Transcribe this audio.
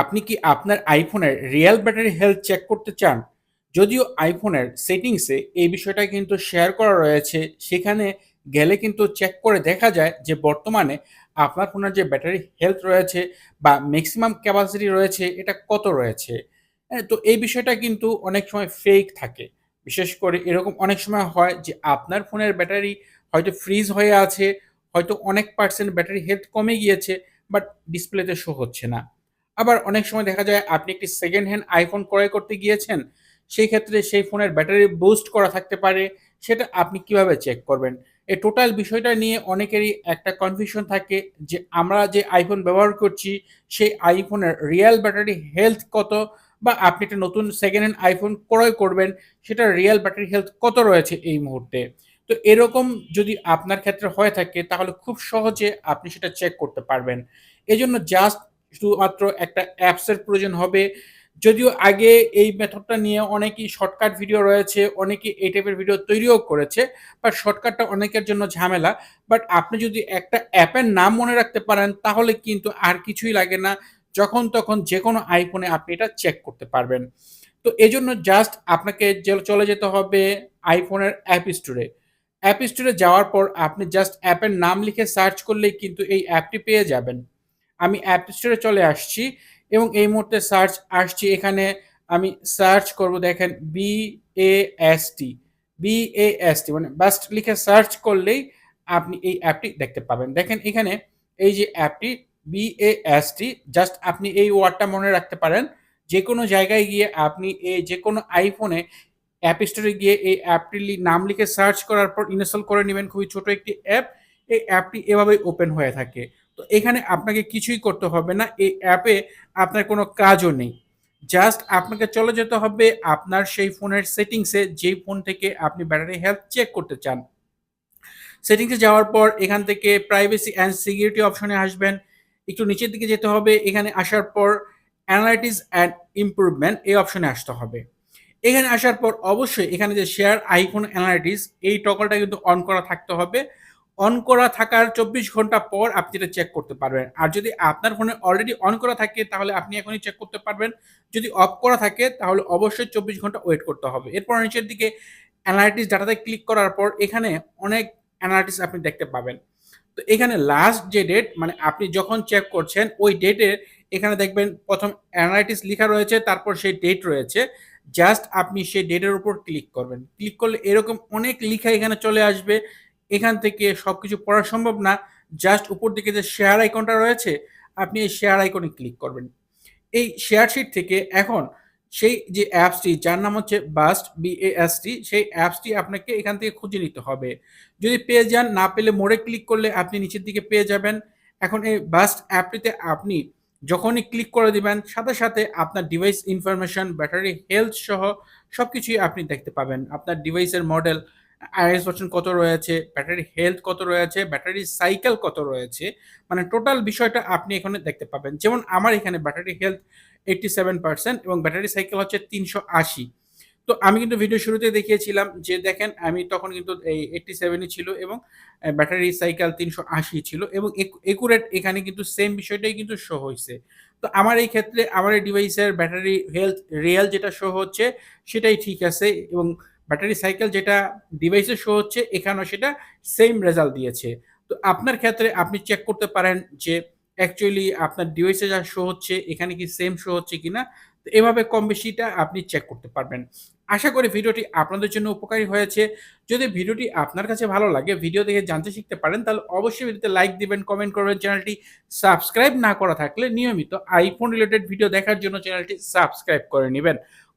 আপনি কি আপনার আইফোনের রিয়েল ব্যাটারি হেলথ চেক করতে চান? যদিও আইফোনের সেটিংসে এই বিষয়টা কিন্তু শেয়ার করা রয়েছে, সেখানে গেলে কিন্তু চেক করে দেখা যায় যে বর্তমানে আপনার ফোনের যে ব্যাটারি হেলথ রয়েছে বা ম্যাক্সিমাম ক্যাপাসিটি রয়েছে এটা কত রয়েছে। হ্যাঁ? তো এই বিষয়টা কিন্তু অনেক সময় ফেক থাকে। বিশেষ করে এরকম অনেক সময় হয় যে আপনার ফোনের ব্যাটারি হয়তো ফ্রিজ হয়ে আছে, হয়তো অনেক পার্সেন্ট ব্যাটারি হেলথ কমে গিয়েছে বাট ডিসপ্লেতে শো হচ্ছে না। আবার অনেক সময় দেখা যায় আপনি একটি সেকেন্ড হ্যান্ড আইফোন ক্রয় করতে গিয়েছেন, সেই ক্ষেত্রে সেই ফোনের ব্যাটারি বুস্ট করা থাকতে পারে, সেটা আপনি কীভাবে চেক করবেন? এই টোটাল বিষয়টা নিয়ে অনেকেরই একটা কনফিউশন থাকে যে আমরা যে আইফোন ব্যবহার করছি, সেই আইফোনের রিয়াল ব্যাটারি হেলথ কত? বা আপনি একটা নতুন সেকেন্ড হ্যান্ড আইফোন ক্রয় করবেন, সেটা রিয়াল ব্যাটারি হেলথ কত রয়েছে এই মুহূর্তে? তো এরকম যদি আপনার ক্ষেত্রে হয়ে থাকে তাহলে খুব সহজে আপনি সেটা চেক করতে পারবেন। এজন্য জাস্ট শুধুমাত্র একটা অ্যাপসের প্রয়োজন হবে। যদিও আগে এই মেথডটা নিয়ে অনেকেই শর্টকাট ভিডিও রয়েছে, অনেকেই এই টাইপের ভিডিও তৈরিও করেছে। বাট শর্টকাটটা অনেকের জন্য ঝামেলা। বাট আপনি যদি একটা অ্যাপের নাম মনে রাখতে পারেন তাহলে কিন্তু আর কিছুই লাগে না। যখন তখন যে কোনো আইফোনে আপনি এটা চেক করতে পারবেন। তো এই জন্য জাস্ট আপনাকে চলে যেতে হবে আইফোনের অ্যাপ স্টোরে। অ্যাপ স্টোরে যাওয়ার পর আপনি জাস্ট অ্যাপের নাম লিখে সার্চ করলেই কিন্তু এই অ্যাপটি পেয়ে যাবেন। আমি অ্যাপ স্টোরে চলে আসছি এবং এই মুহূর্তে সার্চ আসছি এখানে আমি সার্চ করব দেখেন বিএএসটি, বিএএসটি মানে বাস্ট লিখে সার্চ করলেই আপনি এই অ্যাপটি দেখতে পাবেন। দেখেন এখানে এই যে অ্যাপটি বিএএসটি জাস্ট আপনি এই ওয়ার্ডটা মনে রাখতে পারেন। যে কোনো জায়গায় গিয়ে আপনি এই যে কোনো আইফোনে অ্যাপ স্টোরে গিয়ে এই অ্যাপটির লি নাম লিখে সার্চ করার পর ইনস্টল করে নেবেন খুবই ছোট একটি অ্যাপ। এই অ্যাপটি এভাবেই ওপেন হয়ে থাকে। তো এখানে আপনাকে কিছুই করতে হবে না। এই অ্যাপে আপনার কোনো কাজও নেই। জাস্ট আপনাকে চলে যেতে হবে আপনার সেই ফোনের সেটিংসে, যেই ফোন থেকে আপনি ব্যাটারি হেলথ চেক করতে চান। সেটিংসে যাওয়ার পর এখান থেকে প্রাইভেসি অ্যান্ড সিকিউরিটি অপশনে আসবেন। একটু নিচের দিকে যেতে হবে। এখানে আসার পর অ্যানালাইটিস অ্যান্ড ইমপ্রুভমেন্ট এই অপশনে আসতে হবে। এখানে আসার পর অবশ্যই এখানে যে শেয়ার আইফোন অ্যানালাইটিস, এই টকলটা কিন্তু অন করা থাকতে হবে। অন করা থাকার ২৪ ঘণ্টা পর আপনি এটা চেক করতে পারবেন। আর যদি আপনার ফোনে অলরেডি অন করা থাকে, তাহলে আপনি এখনই চেক করতে পারবেন। যদি অফ করা থাকে, তাহলে অবশ্যই ২৪ ঘণ্টা ওয়েট করতে হবে। এরপর নিচের দিকে অ্যানালাইটিস ডাটাতে ক্লিক করার পর এখানে অনেক অ্যানালাইটিস আপনি দেখতে পাবেন। তো এখানে লাস্ট যে ডেট মানে আপনি যখন চেক করছেন, ওই ডেটের এখানে দেখবেন প্রথম অ্যানালাইটিস লিখা রয়েছে, তারপর সেই ডেট রয়েছে। জাস্ট আপনি সেই ডেটের উপর ক্লিক করবেন। ক্লিক করলে এরকম অনেক লিখা এখানে চলে আসবে। এখান থেকে সবকিছু পড়া সম্ভব না। জাস্ট উপর দিকে যে শেয়ার আইকনটা রয়েছে, আপনি এই শেয়ার আইকনে ক্লিক করবেন। এই শেয়ার শিট থেকে এখন সেই যে অ্যাপসটি যার নাম হচ্ছে বাস্ট বিএএসটি সেই অ্যাপসটি আপনাকে এখান থেকে খুঁজে নিতে হবে। যদি পেয়ে যান, না পেলে মোড়ে ক্লিক করলে আপনি নিচের দিকে পেয়ে যাবেন। এখন এই বাস্ট অ্যাপটিতে আপনি যখনই ক্লিক করে দিবেন সাথে, সাথে আপনার ডিভাইস ইনফরমেশন, ব্যাটারি হেলথ সহ সব কিছুই আপনি দেখতে পাবেন। আপনার ডিভাইসের মডেল, আইএস ভার্সন কত রয়েছে, ব্যাটারি হেলথ কত রয়েছে, ব্যাটারি সাইকেল কত রয়েছে। মানে টোটাল বিষয়টা আপনি এখানে দেখতে পাবেন। যেমন আমার এখানে ব্যাটারি হেলথ 87% এবং ব্যাটারি সাইকেল হচ্ছে ৩৮০। তো আমি কিন্তু ভিডিও শুরুতেই দেখিয়েছিলাম যে দেখেন আমি তখন কিন্তু এই 87 সেভেনই ছিল এবং ব্যাটারি সাইকেল ৩৮০ ছিল এবং এক একুরেট এখানে কিন্তু সেম বিষয়টাই কিন্তু শো হয়েছে তো আমার এই ক্ষেত্রে আমার এই ডিভাইসের ব্যাটারি হেলথ রিয়াল যেটা শো হচ্ছে সেটাই ঠিক আছে এবং ব্যাটারি সাইকেল যেটা ডিভাইসে শো হচ্ছে এখানেও সেটা সেম রেজাল্ট দিয়েছে। তো আপনার ক্ষেত্রে আপনি চেক করতে পারেন যে অ্যাকচুয়ালি আপনার ডিভাইসে যা শো হচ্ছে এখানে কি সেম শো হচ্ছে কিনা। তো এভাবে কম বেশিটা আপনি চেক করতে পারবেন। আশা করি ভিডিওটি আপনাদের জন্য উপকারী হয়েছে। যদি ভিডিওটি আপনার কাছে ভালো লাগে, ভিডিও দেখে জানতে শিখতে পারেন তাহলে অবশ্যই ভিডিওতে লাইক দিবেন, কমেন্ট করবেন। চ্যানেলটি সাবস্ক্রাইব না করা থাকলে নিয়মিত আইফোন রিলেটেড ভিডিও দেখার জন্য চ্যানেলটি সাবস্ক্রাইব করে নিবেন।